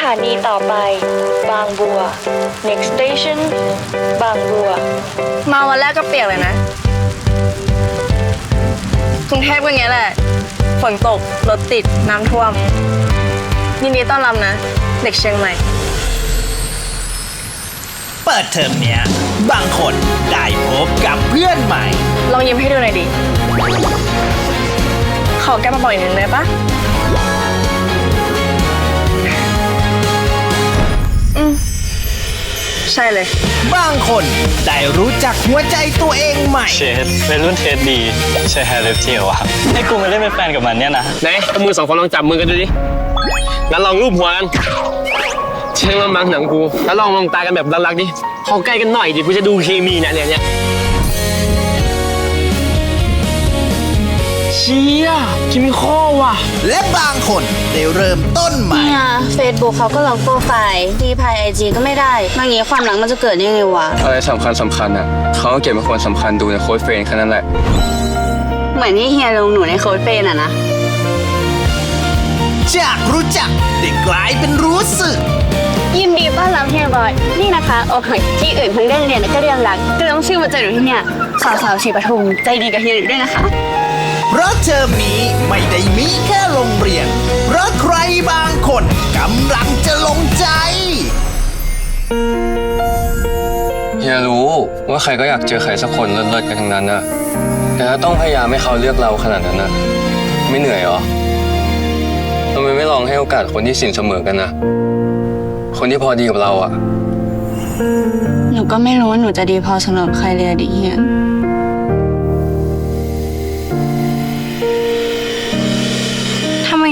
ถานีต่อไป บางบัว next station บางบัว มาวันแรกก็เปียกเลยนะกรุงเทพก็อย่างเงี้ยแหละ ฝนตก รถติด น้ำท่วม ยินดีต้อนรับนะ เด็กเชียงใหม่ เปิดเทอมเนี้ย บางคนได้พบกับเพื่อนใหม่ ลองยิ้มให้ดูหน่อยดิ ขอแก้มาบอกอีกหนึ่งได้ปะ ใช่เลย บางคนได้รู้จักหัวใจตัวเองใหม่ เชดเป็นรุ่นเทสดีใช่แฮร์รี่เจียวอะให้กูมาเล่นเป็นแฟนกับมันเนี่ยนะไหนเอามือสองคนลองจับมือกันดูดิ งั้นลองรูปหัวกันเชื่อมันมังหนังกู แล้วลองมองตากันแบบรักๆดิ เข้าใกล้กันหน่อยดิ กูจะดูเคมีเนี่ยเนี่ยเนี่ย เชี่ยคิมิคอลว่ะ และบางคนได้เริ่มต้นใหม่ เนี่ยเฟซบุ๊กเขาก็ล็อกโปรไฟล์ดีพายไอจีก็ไม่ได้มางี้ความหลังมันจะเกิดยังไงวะ อะไรสำคัญสำคัญอะเขาก็เก็บเป็นคนสำคัญดูในโค้ดเฟรนแค่นั้นแหละ เหมือนที่เฮียลงหนูในโค้ดเฟนอะนะ จากรู้จักได้กลายเป็นรู้สึก ยินดีต้อนรับเฮียบอย นี่นะคะโอ้ยที่อื่นเพิ่งได้เรียนแล้วก็เรียนรักก็ต้องชื่อมาเจอหนูที่เนี่ยสาวสาวๆชีปทุมใจดีกับเฮียด้วยนะคะ เพราะเทอมนี้ไม่ได้มีแค่โรงเรียน เพราะใครบางคนกำลังจะลงใจ เฮียรู้ว่าใครก็อยากเจอใครสักคนเลิศๆกันทั้งนั้นอะแต่ถ้าต้องพยายามให้เขาเลือกเราขนาดนั้นอะไม่เหนื่อยเหรอทำไมไม่ลองให้โอกาสคนที่สินเสมอกันนะ คนที่พอดีกับเราอะหนูก็ไม่รู้ว่าหนูจะดีพอสำหรับใครเลยอะดิเฮีย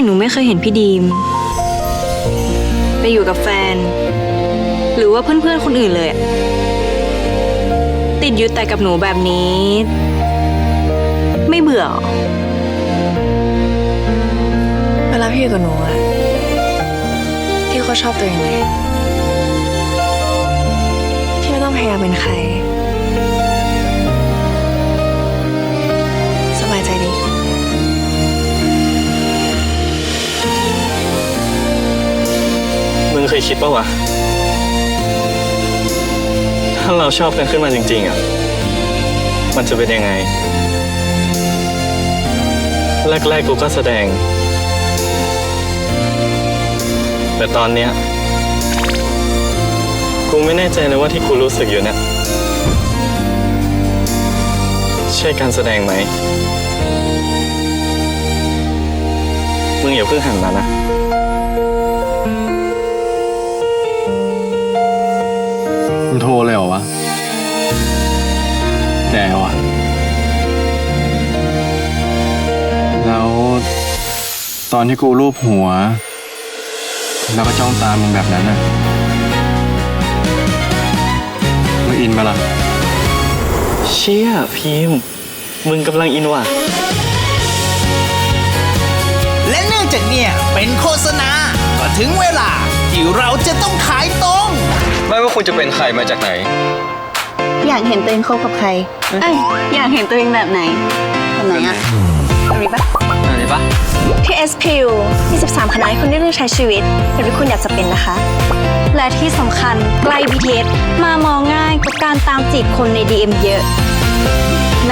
หนูไม่เคยเห็นพี่ดีม ไปอยู่กับแฟน หรือว่าเพื่อนๆคนอื่นเลย ติดอยู่แต่กับหนูแบบนี้ ไม่เบื่อเหรอเวลาพี่อยู่กับหนูอะพี่ก็ชอบตัวเองเลยพี่ไม่ต้องพยายามเป็นใคร เคยคิดปะวะ ถ้าเราชอบกันขึ้นมาจริง ๆอะ มันจะเป็นยังไง แรกๆกูก็แสดง แต่ตอนเนี้ยกูไม่แน่ใจเลยว่าที่กูรู้สึกอยู่เนี่ยใช่การแสดงไหม มึงอย่าเพิ่งหันมานะ รเลยเหรอวะแกวะแล้วตอนที่กูรูปหัว แล้วก็จ้องตามมึงแบบนั้นน่ะมึงอินปะล่ะเชี่ยพิมพ์มึงกำลังอินว่ะ และเนื่องจากเนี่ยเป็นโฆษณา ก็ถึงเวลา ที่เราจะต้องขายตรง ไม่ว่าคุณจะเป็นใครมาจากไหน อยากเห็นตัวเองคบกับใครเอ้ยอยากเห็นตัวเองแบบไหนแบบไหนอะแบบนี้ปะอะไรปะที่ SPU 23 คณะให้คุณได้เลือกใช้ชีวิตอย่างที่คุณอยากจะเป็นนะคะ และที่สำคัญใกล้ BTS มามองง่ายกับการตามจีบคนใน DM เยอะ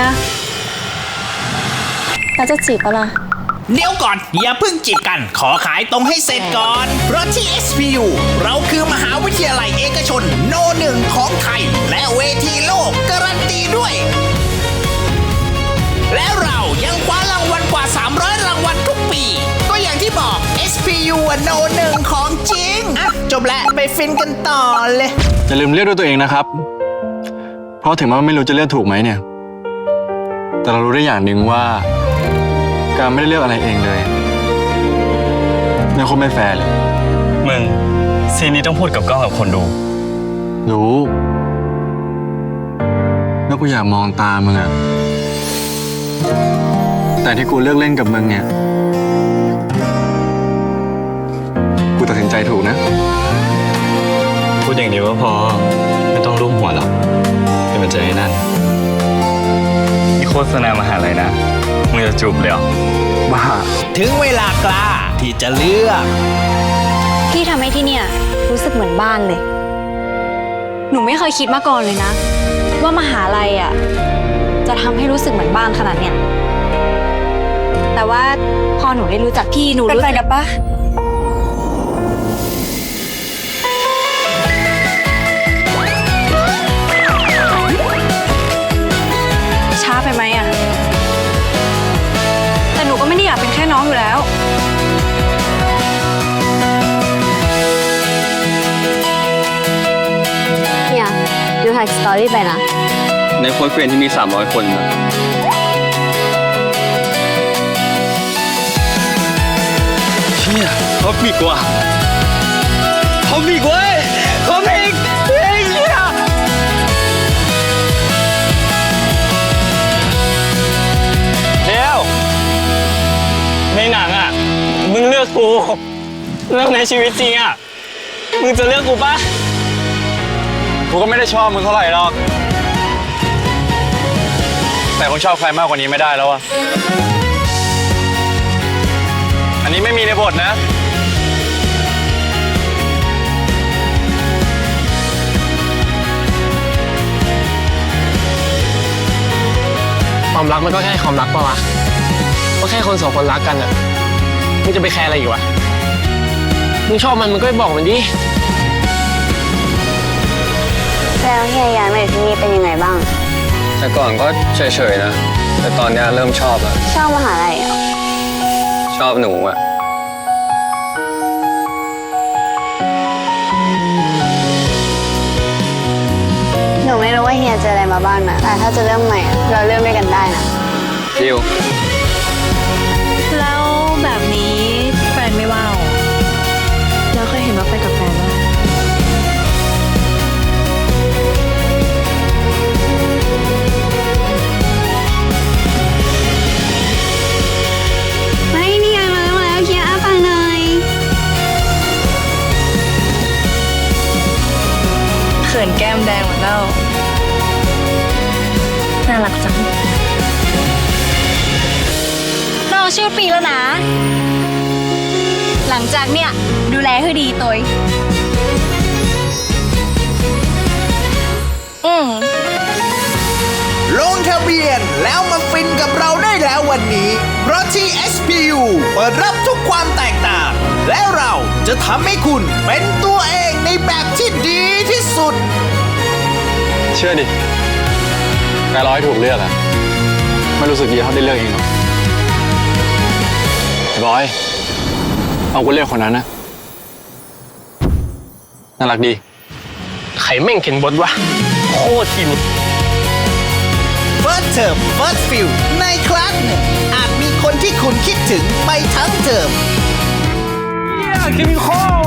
นะแล้วจะจีบปะล่ะ เดี๋ยวก่อน อย่าเพิ่งจีบกัน ขอขายตรงให้เสร็จก่อน เพราะที่ SPU เราคือมหาวิทยาลัยเอกชน โนหนึ่งของไทย และเวทีโลกการันตีด้วย และเรายังคว้ารางวัลกว่า 300 รางวัลทุกปี ก็อย่างที่บอก SPU โนหนึ่งของจริง อะ จบแล้วไปฟินกันต่อเลย อย่าลืมเลือกด้วยตัวเองนะครับ เพราะถึงแม้ว่าไม่รู้จะเลือกถูกไหมเนี่ย แต่เรารู้ได้อย่างหนึ่งว่า การไม่ได้เลือกอะไรเองเลยไม่คงไม่แฟร์เลย มึง ซีนนี้ต้องพูดกับกล้องกับคนดู รู้แล้วกูอยากมองตามึงอะแต่ที่กูเลือกเล่นกับมึงเนี่ย กูตัดสินใจถูกนะ พูดอย่างเดียวก็พอ ไม่ต้องรูปหัวหรอกเป็นมันใจให้นั่นนี่โฆษณามหาลัยนะ มึงจะจูบเลยเหรอบ้าถึงเวลากล้าที่จะเลือกพี่พี่ทำให้ที่เนี่ยรู้สึกเหมือนบ้านเลย หนูไม่เคยคิดมาก่อนเลยนะ ว่ามหาลัยอะจะทำให้รู้สึกเหมือนบ้านขนาดเนี้ยแต่ว่าพอหนูได้รู้จักพี่หนูรู้จักกับปะ ดสตอรี่ไปนะ ในโค้ดเฟรนที่มี 300 คนนะเชี่ยเขาปีกว่าเขาปีกเว้ยเขาปีกเฮ้ยเชี่ยเดี๋ยวในหนังอะ มึงเลือกกูแล้วในชีวิตจริงอะ มึงจะเลือกกูปะ กูก็ไม่ได้ชอบมึงเท่าไหร่หรอก แต่คงชอบใครมากกว่านี้ไม่ได้แล้วอะอันนี้ไม่มีในบทนะ ความรักมันก็แค่ความรักปะวะ ก็แค่คนสองคนรักกันอะมึงจะไปแคร์อะไรอีกวะ มึงชอบมันมึงก็ไปบอกมันดิ แล้วเฮียย้ายมาอยู่ที่นี่เป็นยังไงบ้าง แต่ก่อนก็เฉยๆนะ แต่ตอนเนี้ยเริ่มชอบแล้วชอบมหาลัยเหรอชอบหนูอะหนูไม่รู้ว่าเฮียเจออะไรมาบ้างนะแต่ถ้าจะเริ่มใหม่อะเราเริ่มด้วยกันได้นะดิวแล้ว ชื่อปีแล้วนะ หลังจากเนี่ย ดูแลให้ดีตัวอืม ลงทะเบียนแล้วมาฟินกับเราได้แล้ววันนี้ เพราะที่ SPU เปิดรับทุกความแตกต่าง และเราจะทำให้คุณเป็นตัวเองในแบบที่ดีที่สุด เชื่อดิกายร้อยถูกเลือกอะไม่รู้สึกดีเท่าได้เลือกเองหรอก ไอ้บอยเอากูเลือกคนนั้นนะ น่ารักดี ไข่แม่งเข็นบดวะ โคตรกิน First Term First Feel ในคลาสหนึ่งอาจมีคนที่คุณคิดถึงไปทั้งเทอมกินข้อว่ะม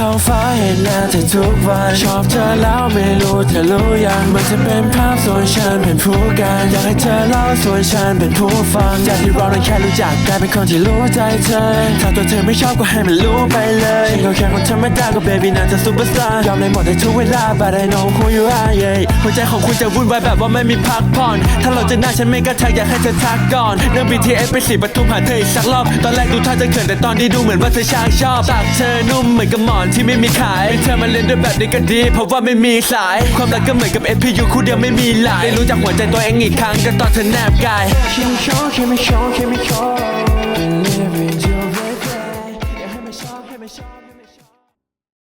ท้องฟ้าเห็นหน้าเธอทุกวันชอบเธอแล้วไม่รู้เธอรู้ยังมันจะเป็นภาพส่วนฉันเป็นผู้กันอยากให้เธอเล่าส่วนฉันเป็นผู้ฟังจากที่เรานั้นแค่รู้จักกลายเป็นคนที่รู้ใจเธอถ้าตัวเธอไม่ชอบก็ให้มันรู้ไปเลยฉันก็แค่คนธรรมดาก็เบบี้น่าจะซุปเปอร์สตาร์ยอมในหมดในทุกเวลา but I know who you are yeah หัวใจของคุณจะวุ่นวายแบบว่าไม่มีพักผ่อนถ้าเราจะหน้าฉันไม่กระทักอยากให้เธอทักก่อนเรื่อง BTS ไปสีปทุมหาเธออีกสักรอบตอนแรกดูท่าจะเขินแต่ตอนนี้ดูเหมือนว่าเธอช่างชอบปากเธอนุ่มเหมือนกับหมอนที่ไม่มีขายเธอมาเล่นด้วยแบบนี้ก็ดี เพราะว่าไม่มีสาย ความรักก็เหมือนกับ SPU คู่เดียวไม่มีหลายได้รู้จักหัวใจตัวเองอีกครั้งก็ตอนเธอแนบกาย